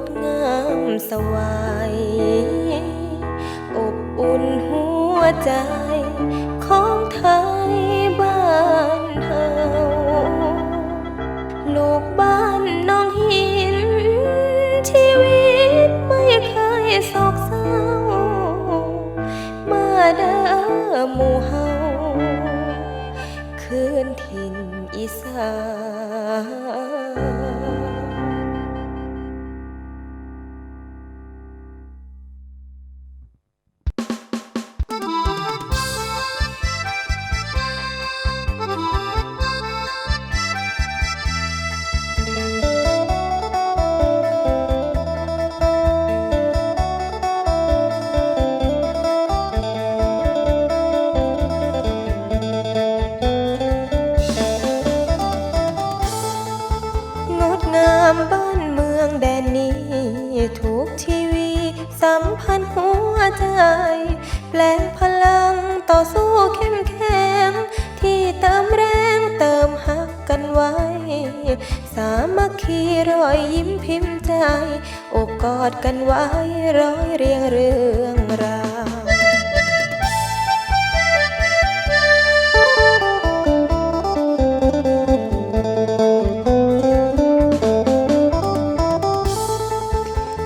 ดงามสวายอบอุ่นหัวใจของไทยบ้านเฮาลูกบ้านน้องหิน ชีวิตไม่เคยโศกเศร้า มาเด้อหมู่เฮาคืนถิ่นอีสาน มัคคีรอยยิ้มพิมพ์ใจอบกอดกันไว้ร้อยเรียงเรื่องราว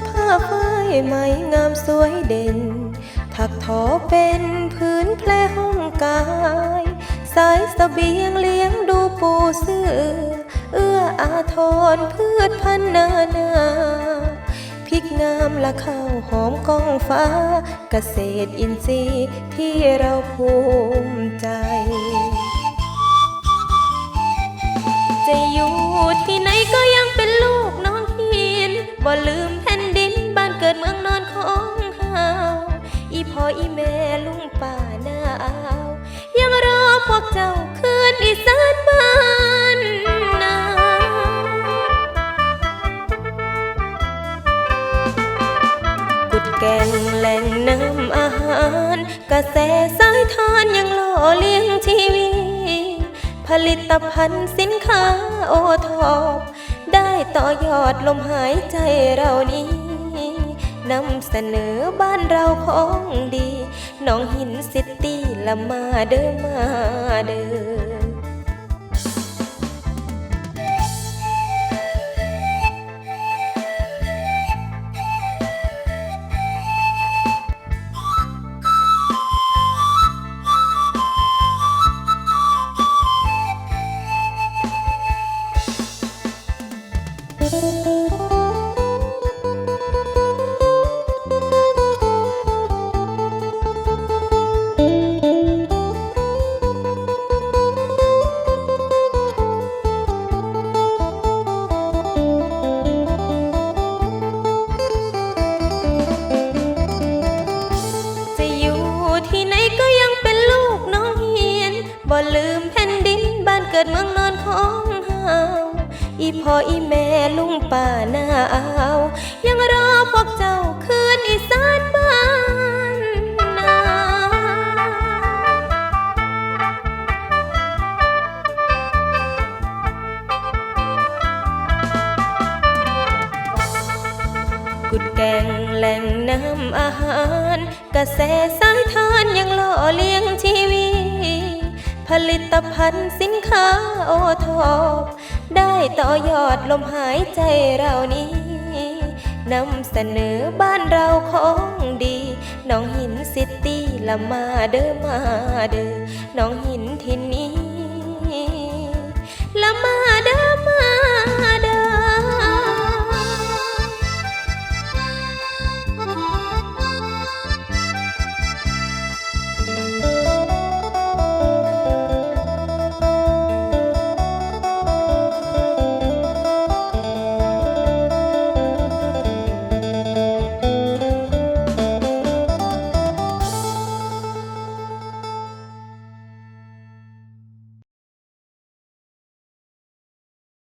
ผ้าฝ้ายไหมงามสวยเด่น ถักทอเป็นพื้นแพลห้องกาย สายสเสบียงเลี้ยงดูปูเสือ เอื้ออาทรพืชพันนานาพริกงามละข้าวหอมกองฟ้า เกษตรอินทรีย์ที่เราภูมิใจ จะอยู่ที่ไหนก็ยังเป็นลูกน้องหินบ่ลืมแผ่นดินบ้านเกิดเมืองนอนของเฮาอีพ่ออีแม่ลุงป้าน้าอาว ยังรอพวกเจ้าคืนอีสานบ้านารกรสายทานยังหล่อเลี้ยงชีวิตผลิตภัณฑ์สินค้าโอทอปได้ต่อยอดลมหายใจเรานี้นำเสนอบ้านเราของดีน้องหินซิตี้ละมาเด้อมาเดิม บ่ลืมแผ่นดินบ้านเกิดเมืองนอน อีพ่ออีแม่ลุงป้าน้าอาวยังรอพวกเจ้าคืนอีสานบ้านนากุดแกงแหล่งน้ำอาหารกระแสสายทานยังหล่อเลี้ยงชีวิตผลิตภัณฑ์สินาโอทบได้ต่อยอดลมหายใจเรานี้นำเสนอบ้านเราของดีน้องหินซิตี้ละมาเดอมาเดอน้องหินที่นี้ละมาเด